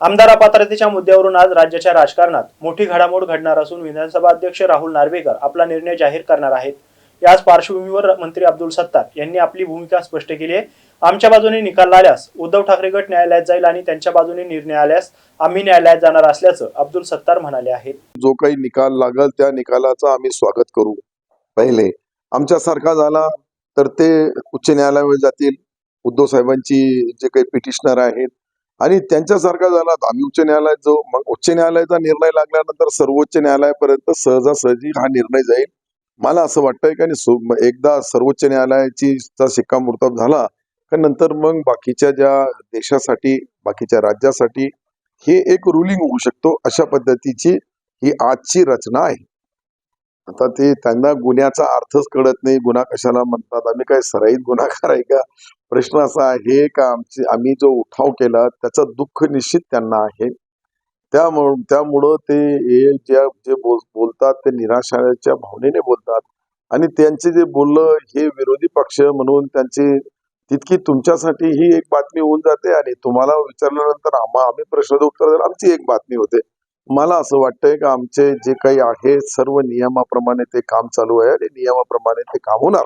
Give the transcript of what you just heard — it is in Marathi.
आमदार अपात्रतेच्या मुद्द्यावरून आज राज्याच्या राजकारणात मोठी घडामोड घडणार असून विधानसभा अध्यक्ष राहुल नार्वेकर आपला निर्णय जाहीर करणार आहेत. याच पार्श्वभूमीवर मंत्री अब्दुल सत्तार यांनी आपली भूमिका स्पष्ट केली आहे. आमच्या बाजूने निकाल आल्यास उद्धव ठाकरे गट न्यायालयात जाईल आणि त्यांच्या बाजूने निर्णय आल्यास आम्ही न्यायालयात जाणार असल्याचं अब्दुल सत्तार म्हणाले आहेत. जो काही निकाल लागल त्या निकालाचं आम्ही स्वागत करू. पहिले आमच्यासारखा झाला तर ते उच्च न्यायालयावर जातील. उद्धव साहेबांची जे काही पिटिशनर आहेत आणि त्यांच्यासारखा झाला तर आम्ही उच्च न्यायालयात जाऊ. मग उच्च न्यायालयाचा निर्णय लागल्यानंतर सर्वोच्च न्यायालयापर्यंत सहजासहजी हा निर्णय जाईल. मला असं वाटतंय की आणि एकदा सर्वोच्च न्यायालयाची चा शिक्कामोर्तब झाला का नंतर मग बाकीच्या ज्या देशासाठी बाकीच्या राज्यासाठी हे एक रुलिंग होऊ शकतो अशा पद्धतीची ही आजची रचना आहे. आता ते त्यांना गुन्ह्याचा अर्थच कळत नाही. गुन्हा कशाला म्हणतात? आम्ही काय सराईत गुन्हा आहे का? प्रश्न असा आहे का आमची आम्ही जो उठाव केला त्याचं दुःख निश्चित त्यांना आहे. त्यामुळं त्यामुळं ते हे ज्या जे बोल बोलतात ते निराशाच्या भावनेने बोलतात. आणि त्यांचे जे बोललं हे विरोधी पक्ष म्हणून त्यांची तितकी तुमच्यासाठी ही एक बातमी होऊन जाते आणि तुम्हाला विचारल्यानंतर आम्हा आम्ही प्रश्नाचं उत्तर द्यायला आमची एक बातमी होते. मला असं वाटतंय का आमचे जे काही आहे सर्व नियमाप्रमाणे ते काम चालू आहे आणि नियमाप्रमाणे ते काम होणार.